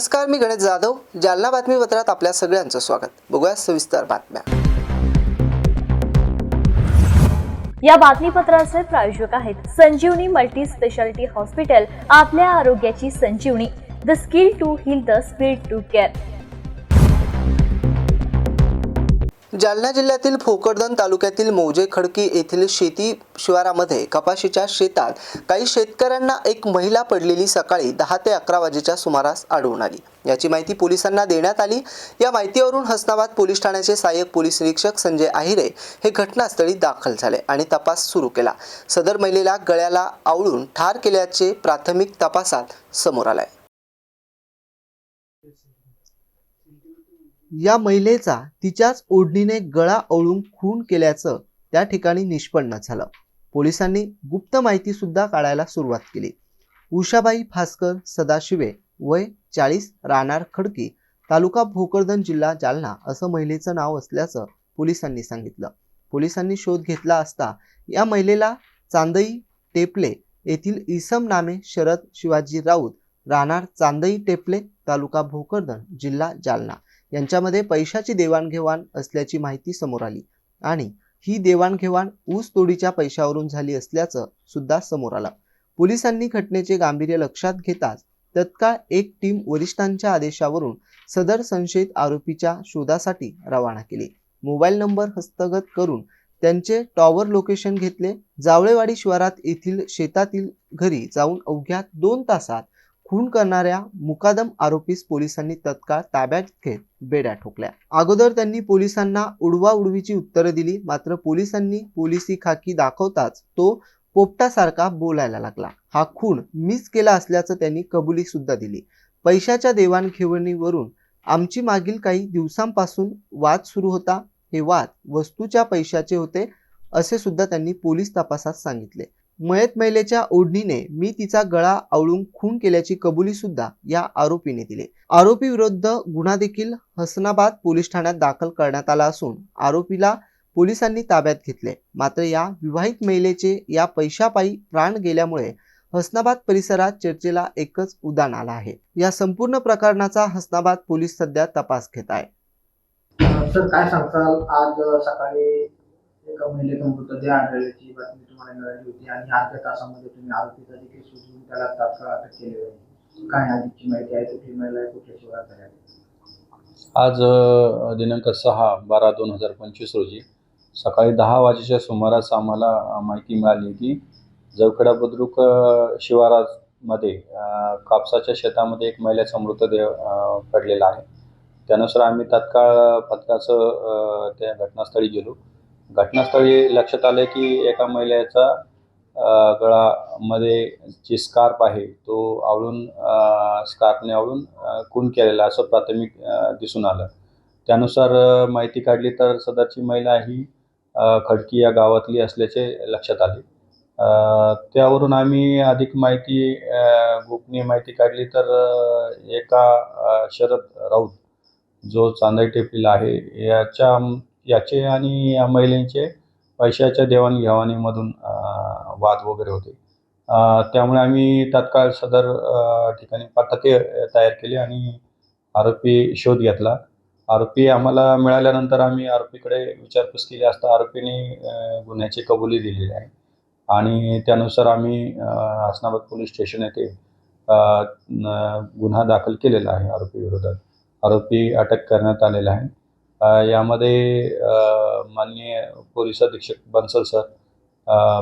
नमस्कार मी गणेश जाधव जालना बातमीपत्रात आपल्या सगळ्यांचं स्वागत. बघूया सविस्तर बातम्या. या बातमीपत्राचे प्रायोजक आहेत संजीवनी मल्टी स्पेशालिटी हॉस्पिटल आपल्या आरोग्याची Sanjeevani the skill to heal the speed to care. Jalna जिल्ह्यातील भोकरदन तालुक्यातील मौजे खडकी येथील शेती शिवारामध्ये कपाशीच्या शेतात काही शेतकऱ्यांना एक महिला पडलेली सकाळी दहा ते अकरा वाजेच्या सुमारास आढळून आली. याची माहिती पोलिसांना देण्यात आली. या माहितीवरून हसनाबाद पोलीस ठाण्याचे सहाय्यक पोलीस निरीक्षक संजय आहिरे हे घटनास्थळी दाखल झाले आणि तपास सुरू केला. सदर महिलेला गळ्याला आवळून ठार केल्याचे प्राथमिक तपासात समोर आलाय. या महिलेचा तिच्याच ओढणीने गळा ओळून खून केल्याचं त्या ठिकाणी निष्पन्न झालं. पोलिसांनी गुप्त माहिती सुद्धा काढायला सुरुवात केली. उषाबाई भास्कर सदाशिवे वय चाळीस राहणार खडकी तालुका भोकरदन जिल्हा जालना असं महिलेचं नाव असल्याचं पोलिसांनी सांगितलं. पोलिसांनी शोध घेतला असता या महिलेला चांदई टेपले येथील इसम नामे शरद शिवाजी राऊत राहणार चांदई टेपले तालुका भोकरदन जिल्हा जालना. यांच्यामध्ये पैशाची देवाणघेवाण असल्याची माहिती समोर आली. आणि ही देवाणघेवाण ऊस तोडीच्या पैशावरून झाली असल्याचं सुद्धा समोर आलं. पोलिसांनी घटनेचे गांभीर्य लक्षात घेताच तत्काळ एक टीम वरिष्ठांच्या आदेशावरून सदर संशयित आरोपीच्या शोधासाठी रवाना केली. मोबाईल नंबर हस्तगत करून त्यांचे टॉवर लोकेशन घेतले. जावळेवाडी शिवारात येथील शेतातील घरी जाऊन अवघ्या दोन तासात खून करणाऱ्या मुकादम आरोपीस पोलिसांनी तत्काळ ताब्यात घेत बेड्या ठोकल्या. अगोदर त्यांनी पोलिसांना उडवा उडवीची उत्तरं दिली मात्र पोलिसांनी पोलिसी खाकी दाखवताच तो पोपटासारखा बोलायला लागला. हा खून मीच केला असल्याचं त्यांनी कबुली सुद्धा दिली. पैशाच्या देवाणघेवाणीवरून आमची मागील काही दिवसांपासून वाद सुरू होता हे वाद वस्तूच्या पैशाचे होते असे सुद्धा त्यांनी पोलीस तपासात सांगितले. मयत महिलेच्या ओढणीने मी तिचा गळा आवळून खून केल्याची कबुली सुद्धा या आरोपीने दिली. आरोपी विरुद्ध गुन्हा देखील हसनाबाद पोलीस ठाण्यात दाखल करण्यात आला असून आरोपीला पोलिसांनी ताब्यात घेतले. मात्र या विवाहित महिलेचे या पैशापायी प्राण गेल्यामुळे हसनाबाद परिसरात चर्चेला एकच उदान आला आहे. या संपूर्ण प्रकरणाचा हसनाबाद पोलीस सध्या तपास घेत आहे. सर काय सांगताल? आज सकाळी एका महिलेचा मृतदेह आढळल्याची बातमी तुम्हाला मिळाली होती आणि अर्ध्या तासामध्ये तुम्ही आरोपीचा देखील शोधून त्याला तात्काळ अटक केली होती. काय अधिकची माहिती आहे? कुठली महिला आहे? कुठल्या शिवारात झाल्या आज दिनांक सहा बारा दोन हजार पंचवीस रोजी सकाळी दहा वाजेच्या सुमारास आम्हाला माहिती मिळाली की जवखेडा बुद्रुक शिवारामध्ये कापसाच्या शेतामध्ये एक महिलेचा मृतदेह पडलेला आहे. त्यानुसार आम्ही तात्काळ पथकाचं त्या घटनास्थळी गेलो. घटनास्थळी लक्षात आलं की एका महिलेचा गळामध्ये जी स्कार्प आहे तो आवळून स्कार्पने आवळून खून केलेला असं प्राथमिक दिसून आलं. त्यानुसार माहिती काढली तर सदरची महिला ही खडकी या गावातली असल्याचे लक्षात आले. त्यावरून आम्ही अधिक माहिती गोपनीय माहिती काढली तर एका शरद राऊत जो चांदई टेपलेला आहे याच्या याचे आणि या महिलेचे पैशाच्या देवाणघेवाणीमधून वाद वगैरे होते. त्यामुळे आम्ही तात्काळ सदर ठिकाणी पथके तयार केली आणि आरोपी शोध घेतला. आरोपी आम्हाला मिळाल्यानंतर आम्ही आरोपीकडे विचारपूस केली असता आरोपीने गुन्ह्याची कबुली दिलेली आहे. आणि त्यानुसार आम्ही हसनाबाद पोलीस स्टेशन येथे गुन्हा दाखल केलेला आहे आरोपी विरोधात. आरोपी अटक करण्यात आलेला आहे. यामध्ये माननीय पोलीस अधीक्षक बन्सल सर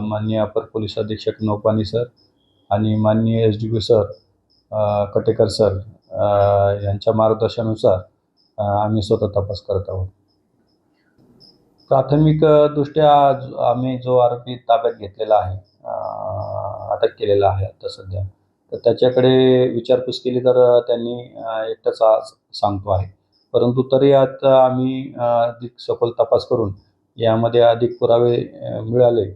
माननीय अपर पोलीस अधीक्षक नौपानी सर आणि माननीय S D P sir Katekar sir यांच्या मार्गदर्शनानुसार आम्ही स्वतः तपास करत आहोत. प्राथमिक दृष्ट्या आज आम्ही जो आरोपी ताब्यात घेतलेला आहे अटक केलेला आहे आता सध्या तर त्याच्याकडे विचारपूस केली तर त्यांनी एकटाच आज सांगतो आहे. परंतु तरी आता आम्ही अधिक सखोल तपास करून यामध्ये अधिक पुरावे मिळाले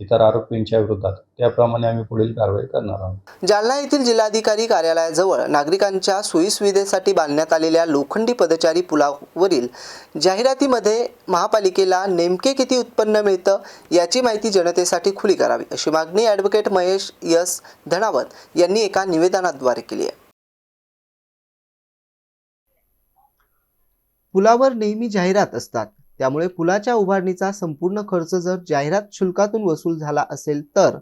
इतर आरोपींच्या विरोधात. त्याप्रमाणे आम्ही पुढील कारवाई करणार आहोत. जालना येथील जिल्हाधिकारी कार्यालयाजवळ नागरिकांच्या सोयीसुविधेसाठी बांधण्यात आलेल्या लोखंडी पदचारी पुलावरील जाहिरातीमध्ये महापालिकेला नेमके किती उत्पन्न मिळतं याची माहिती जनतेसाठी खुली करावी अशी मागणी ॲडव्होकेट महेश यस धनावत यांनी एका निवेदनाद्वारे केली आहे. पुलावर नेहमी जाहिरात असतात. त्यामुळे पुलाच्या उभारणीचा संपूर्ण खर्च जर जाहिरात शुल्कातून वसूल झाला असेल तर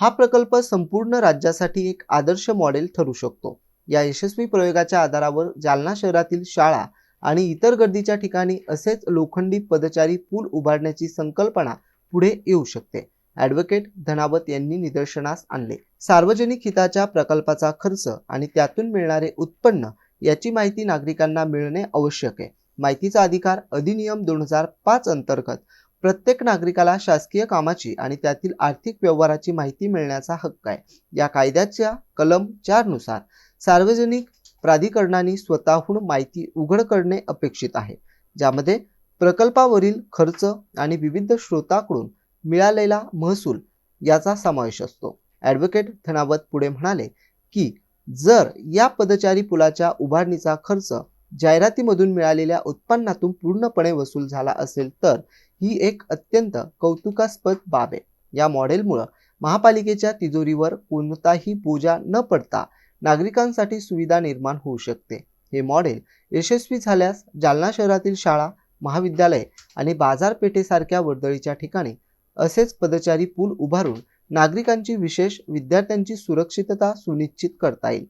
हा प्रकल्प संपूर्ण राज्यासाठी एक आदर्श मॉडेल ठरू शकतो. या यशस्वी प्रयोगाच्या आधारावर जालना शहरातील शाळा आणि इतर गर्दीच्या ठिकाणी असेच लोखंडी पदचारी पूल उभारण्याची संकल्पना पुढे येऊ शकते. ॲडव्होकेट धनावत यांनी निदर्शनास आणले. सार्वजनिक हिताच्या प्रकल्पाचा खर्च आणि त्यातून मिळणारे उत्पन्न याची माहिती नागरिकांना मिळणे आवश्यक आहे. माहितीचा अधिकार अधिनियम दोन हजार पाच अंतर्गत प्रत्येक नागरिकाला शासकीय कामाची आणि त्यातील आर्थिक व्यवहाराची माहिती मिळण्याचा हक्क आहे. या कायद्याच्या कलम चारनुसार सार्वजनिक प्राधिकरणांनी स्वतःहून माहिती उघड करणे अपेक्षित आहे. ज्यामध्ये प्रकल्पावरील खर्च आणि विविध स्रोताकडून मिळालेला महसूल याचा समावेश असतो. ॲडव्होकेट धनावत पुढे म्हणाले की जर या पदचारी पुलाच्या उभारणीचा खर्च जाहिरातीमधून मिळालेल्या उत्पन्नातून पूर्णपणे वसूल झाला असेल तर ही एक अत्यंत कौतुकास्पद बाब आहे. या मॉडेलमुळं महापालिकेच्या तिजोरीवर कोणताही बोजा न पडता नागरिकांसाठी सुविधा निर्माण होऊ शकते. हे मॉडेल यशस्वी झाल्यास जालना शहरातील शाळा महाविद्यालय आणि बाजारपेठेसारख्या वर्दळीच्या ठिकाणी असेच पदचारी पूल उभारून नागरिकांची विशेष विद्यार्थ्यांची सुरक्षितता सुनिश्चित करता येईल.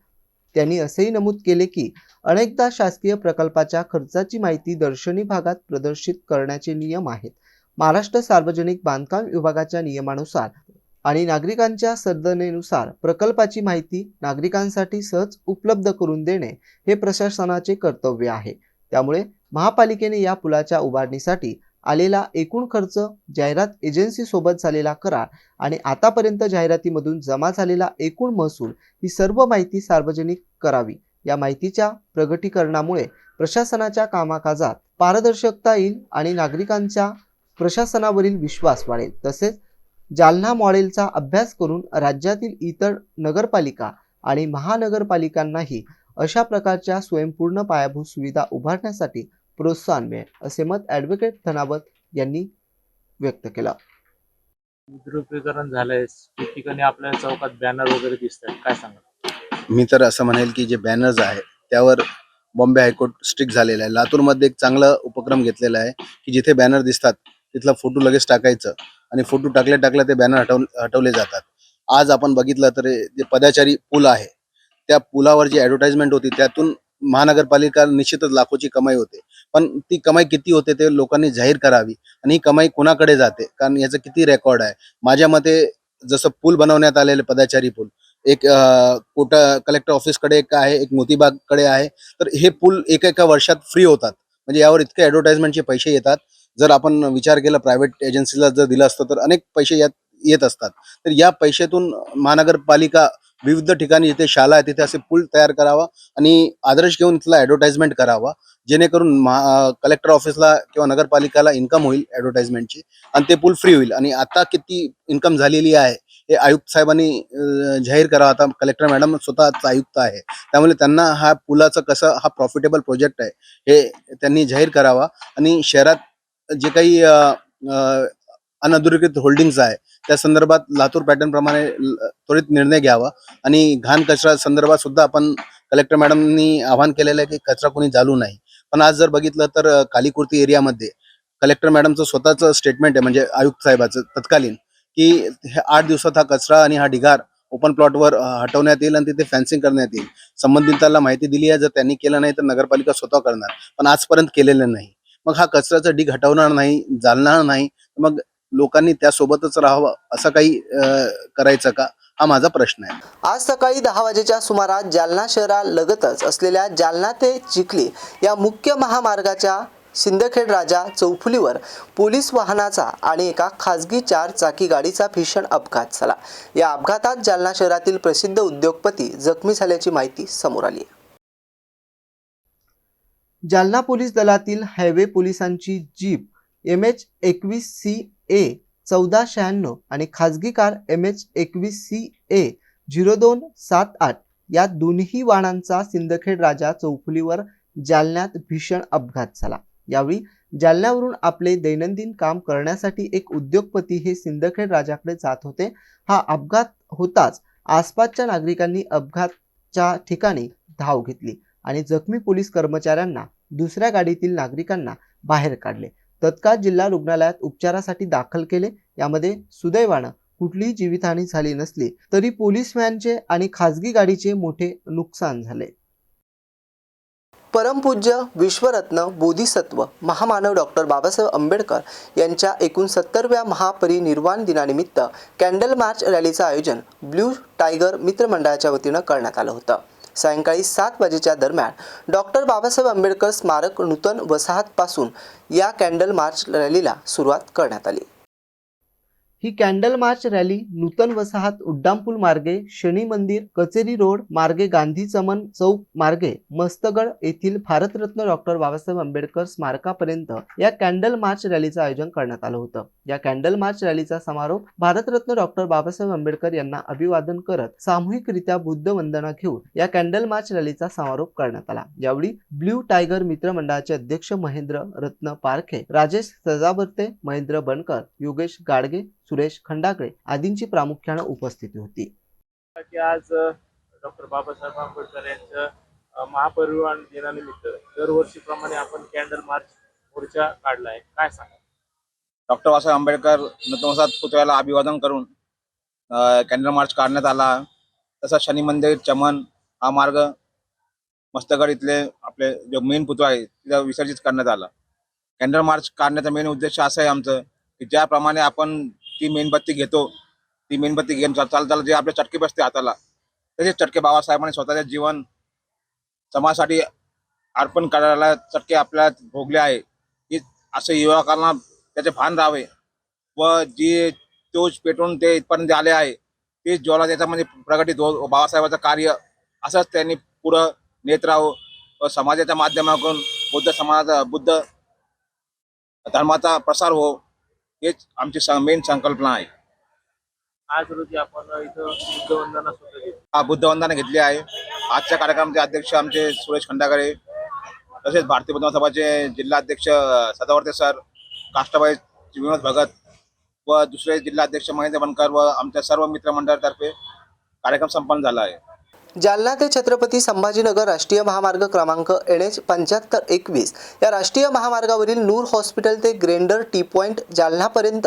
त्यांनी असेही नमूद केले की अनेकदा शासकीय प्रकल्पाच्या खर्चाची माहिती दर्शनी भागात प्रदर्शित करण्याचे नियम आहेत. महाराष्ट्र सार्वजनिक बांधकाम विभागाच्या नियमानुसार आणि नागरिकांच्या सर्दनेनुसार प्रकल्पाची माहिती नागरिकांसाठी सहज उपलब्ध करून देणे हे प्रशासनाचे कर्तव्य आहे. त्यामुळे महापालिकेने या पुलाच्या उभारणीसाठी आलेला एकूण खर्च जाहिरात एजन्सीसोबत झालेला करार आणि आतापर्यंत जाहिरातीमधून जमा झालेला एकूण महसूल ही सर्व माहिती सार्वजनिक करावी. या माहितीच्या प्रगटीकरणामुळे प्रशासनाच्या कामाकाजात पारदर्शकता येईल आणि नागरिकांच्या प्रशासनावरील विश्वास वाढेल. तसेच जालना मॉडेलचा अभ्यास करून राज्यातील इतर नगरपालिका आणि महानगरपालिकांनाही अशा प्रकारच्या स्वयंपूर्ण पायाभूत सुविधा उभारण्यासाठी प्रोत्साहन मिळेल असे मत ॲडव्होकेट धनावत यांनी व्यक्त केलं. विद्रुपीकरण झालंय. ठिकठिकाणी आपल्या चौकात बॅनर वगैरे दिसत आहेत काय सांगा मी तर असं म्हणेल की जे बॅनर्स आहे त्यावर बॉम्बे हायकोर्ट स्ट्रिक्ट झालेलं आहे. लातूरमध्ये एक चांगला उपक्रम घेतलेला आहे की जिथे बॅनर दिसतात तिथला फोटो लगेच टाकायचं आणि फोटो टाकल्या टाकल्या ते बॅनर हटव हटवले जातात. आज आपण बघितलं तर जे पदाचारी पूल आहे त्या पुलावर जी ॲडव्हर्टाइजमेंट होती त्यातून महानगरपालिका निश्चितच लाखोची कमाई होते. पण ती कमाई किती होते ते लोकांनी जाहीर करावी आणि ही कमाई कोणाकडे जाते? कारण याचं किती रेकॉर्ड आहे? माझ्या मते जसं पूल बनवण्यात आलेले पदाचारी पूल एक अं, कोटा कलेक्टर ऑफिसकडे एक आहे एक मोतीबागकडे आहे तर हे पूल एका एका वर्षात फ्री होतात. म्हणजे यावर इतके ॲडव्हर्टाइजमेंटचे पैसे येतात. जर आपण विचार केला प्रायव्हेट एजन्सीला जर दिलं असतं तर अनेक पैसे यात येत असतात. तर या पैशातून महानगरपालिका विविध ठिकाणी जिथे शाळा आहे तिथे असे पूल तयार करावा आणि आदर्श घेऊन तिथला ॲडव्हर्टाइजमेंट करावा. जेणेकरून महा कलेक्टर ऑफिसला किंवा नगरपालिकाला इन्कम होईल ॲडव्हर्टाइजमेंटची आणि ते पूल फ्री होईल. आणि आता किती इन्कम झालेली आहे हे आयुक्त साहेबांनी जाहीर करावा. आता कलेक्टर मॅडम स्वतः आयुक्त आहे. त्यामुळे त्यांना हा पुलाचं कसं हा प्रॉफिटेबल प्रोजेक्ट आहे हे त्यांनी जाहीर करावा. आणि शहरात जे काही अनधिकृत होल्डिंग्स आहे. त्या संदर्भात लातूर पॅटर्न प्रमाणे त्वरित निर्णय घ्यावा. आणि घाण कचरा संदर्भात सुद्धा आपण कलेक्टर मॅडमनी आवाहन केलेलं आहे की कचरा कोणी जालू नाही. पण आज जर बघितलं तर कालीकुर्ती एरियामध्ये कलेक्टर मॅडमचं स्वतःचं स्टेटमेंट आहे म्हणजे आयुक्त साहेबाचं तत्कालीन की हे आठ दिवसात हा कचरा आणि हा ढिगार ओपन प्लॉटवर हटवण्यात येईल आणि तिथे फॅन्सिंग करण्यात येईल. संबंधितांना माहिती दिली आहे. जर त्यांनी केलं नाही तर नगरपालिका स्वतः करणार. पण आजपर्यंत केलेलं नाही. मग हा कचऱ्याचा ढीग हटवणार नाही जालणार नाही. मग लोकांनी त्यासोबतच राहावं असं काही करायचं का? हा माझा प्रश्न आहे. आज सकाळी दहा वाजेच्या सुमारास जालना शहरालगतच असलेल्या जालना ते चिखली या मुख्य महामार्गाच्या सिंदखेड राजा चौफुलीवर पोलीस वाहनाचा आणि एका खासगी चार चाकी गाडीचा भीषण अपघात झाला. या अपघातात जालना शहरातील प्रसिद्ध उद्योगपती जखमी झाल्याची माहिती समोर आली जालना पोलीस दलातील हायवे पोलिसांची जीप एम एच एकवीस सी ए चौदा शहाण्णव आणि खाजगी कार एम एच एकवीस सी ए झिरो दोन सात आठ या दोन्ही वाहनांचा सिंदखेड राजा चौफुलीवर जालन्यात भीषण अपघात झाला. यावेळी जालन्यावरून आपले दैनंदिन काम करण्यासाठी एक उद्योगपती हे सिंदखेड राजाकडे जात होते. हा अपघात होताच आसपासच्या नागरिकांनी अपघातच्या ठिकाणी धाव घेतली आणि जखमी पोलीस कर्मचाऱ्यांना दुसऱ्या गाडीतील नागरिकांना बाहेर काढले. तत्काळ जिल्हा रुग्णालयात उपचारासाठी दाखल केले. यामध्ये सुदैवानं कुठलीही जीवितहानी झाली नसली तरी पोलीस व्हॅनचे आणि खासगी गाडीचे मोठे नुकसान झाले. परमपूज्य विश्वरत्न बोधिसत्व महामानव डॉक्टर बाबासाहेब आंबेडकर यांच्या एकूण सत्तरव्या महापरिनिर्वाण दिनानिमित्त कॅन्डल मार्च रॅलीचं आयोजन ब्ल्यू टायगर मित्रमंडळाच्या वतीनं करण्यात आलं होतं. सायंकाळी सात वाजेच्या दरम्यान डॉक्टर बाबासाहेब आंबेडकर स्मारक नूतन वसाहतपासून या कॅन्डल मार्च रॅलीला सुरुवात करण्यात आली. ही candle march rally Nutan Vasahat उड्डाणपूल मार्गे शनी मंदिर कचेरी रोड मार्गे गांधी चमन चौक मार्गे मस्तगड येथील भारतरत्न डॉक्टर बाबासाहेब आंबेडकर स्मारकापर्यंत या कॅन्डल मार्च रॅलीचं आयोजन करण्यात आलं होतं. या कॅन्डल मार्च रॅलीचा समारोप भारतरत्न डॉक्टर बाबासाहेब आंबेडकर यांना अभिवादन करत सामूहिकरित्या बुद्ध वंदना घेऊन या कॅन्डल मार्च रॅलीचा समारोप करण्यात आला. यावेळी ब्ल्यू टायगर मित्र मंडळाचे अध्यक्ष महेंद्र रत्न पारखे राजेश सजाबर्ते महेंद्र बनकर योगेश गाडगे सुरेश खंडागळे आदींची प्रामुख्यानं उपस्थिती होती. की आज डॉक्टर बाबासाहेब आंबेडकर यांच्या अ, महापरिनिर्वाण दिनानिमित्त दरवर्षीप्रमाणे आपण कॅन्डल मार्च मोर्चा काढलाय काय सांगा डॉक्टर बाबासाहेब आंबेडकर नतमसात पुतळ्याला अभिवादन करून कॅन्डल मार्च काढण्यात आला. तसंच शनी मंदिर चमन हा मार्ग मस्तगड इथले आपले जो मेन पुतळा आहे तिथं विसर्जित करण्यात आला. कॅन्डल मार्च काढण्याचा मेन उद्देश असा आहे आमचं की ज्याप्रमाणे आपण ती मेणबत्ती घेतो. ती मेणबत्ती घेऊन चाल- चालताना जे आपले चटके बसते हाताला. तसेच चटके बाबासाहेबांनी स्वतःचे जीवन समाजासाठी अर्पण करायला चटके आपल्याला भोगले आहे. की असं युवकांना त्याचे भान राहावे. व जी तोच पेटून ते इथपर्यंत आले आहे तेच ज्वाला त्याच्यामध्ये प्रगटित हो-, हो बाबासाहेबाचं कार्य असंच त्यांनी पुढं नेत राहो. व समाजाच्या माध्यमातून बुद्ध समाजाचा बुद्ध धर्माचा प्रसार हो. हेच आमची मेन संकल्पना आहे. आज रोजी आपण इथं बुद्धवंदना सुद्धा घेतली. हा बुद्धवंदना घेतली आहे. आजच्या कार्यक्रमाचे अध्यक्ष आमचे सुरेश खंडागळे तसेच भारतीय बुद्ध सभाचे जिल्हा अध्यक्ष सदावर्ते सर काष्टाबाई विनोद भगत व दुसरे जिल्हा अध्यक्ष महेंद्र बनकर व आमच्या सर्व मित्रमंडळातर्फे कार्यक्रम संपन्न झाला आहे. जालना ते छत्रपती संभाजीनगर राष्ट्रीय महामार्ग क्रमांक एन एच पंच्याहत्तर एकवीस. या राष्ट्रीय महामार्गावरील नूर हॉस्पिटल ते ग्रेंडर टी पॉइंट जालनापर्यंत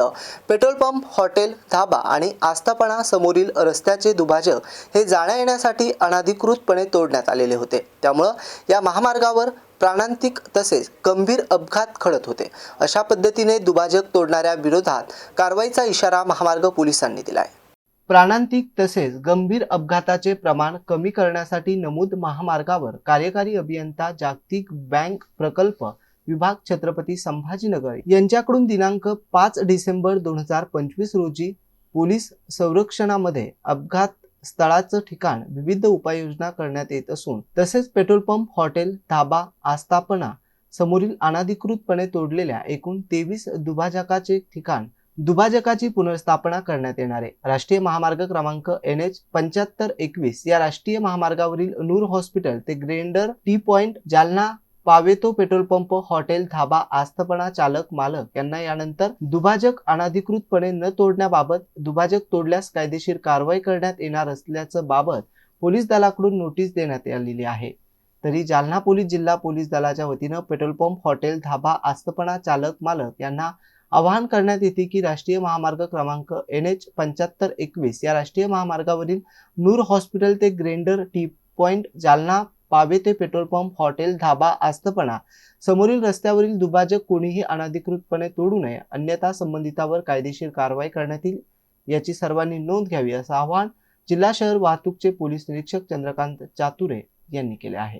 पेट्रोल पंप हॉटेल धाबा आणि आस्थापना समोरील रस्त्याचे दुभाजक हे जाण्या येण्यासाठी अनाधिकृतपणे तोडण्यात आलेले होते. त्यामुळं या महामार्गावर प्राणांतिक तसेच गंभीर अपघात घडत होते. अशा पद्धतीने दुभाजक तोडणाऱ्या विरोधात कारवाईचा इशारा महामार्ग पोलिसांनी दिला आहे प्राणांतिक तसेच गंभीर अपघाताचे प्रमाण कमी करण्यासाठी नमूद महामार्गावर कार्यकारी अभियंता जागतिक बँक प्रकल्प विभाग छत्रपती संभाजीनगर यांच्याकडून दिनांक पाच डिसेंबर दोन हजार पंचवीस रोजी पोलीस संरक्षणामध्ये अपघात स्थळाचं ठिकाण विविध उपाययोजना करण्यात येत असून तसेच पेट्रोल पंप हॉटेल धाबा आस्थापना समोरील अनाधिकृतपणे तोडलेल्या एकूण तेवीस दुभाजकाचे ठिकाण दुभाजकाची पुनर्स्थापना करण्यात येणार आहे. राष्ट्रीय महामार्ग क्रमांक एन एच पंच्याहत्तर एकवीस या राष्ट्रीय महामार्गावरील नूर हॉस्पिटल ते ग्रेंडर टी पॉइंट जालना पावेतो पेट्रोल पंप हॉटेल धाबा आस्थापना चालक मालक यांना यानंतर दुभाजक अनाधिकृतपणे न तोडण्याबाबत दुभाजक तोडल्यास कायदेशीर कारवाई करण्यात येणार असल्याचं बाबत पोलीस दलाकडून नोटीस देण्यात आलेली आहे. तरी जालना पोलीस जिल्हा पोलीस दलाच्या वतीनं पेट्रोल पंप हॉटेल धाबा आस्थापना चालक मालक यांना आवाहन करण्यात येते की राष्ट्रीय महामार्ग क्रमांक एन एच पंच्याहत्तर एकवीस या राष्ट्रीय महामार्गावरील नूर हॉस्पिटल ते ग्रेंडर टी पॉइंट जालना पावे ते पेट्रोल पंप हॉटेल धाबा आस्तपणा समोरील रस्त्यावरील दुभाजक कोणीही अनाधिकृतपणे तोडू नये. अन्यथा संबंधितावर कायदेशीर कारवाई करण्यात येईल. याची सर्वांनी नोंद घ्यावी असं आवाहन जिल्हा शहर वाहतूकचे पोलीस निरीक्षक चंद्रकांत चातुरे यांनी केले आहे.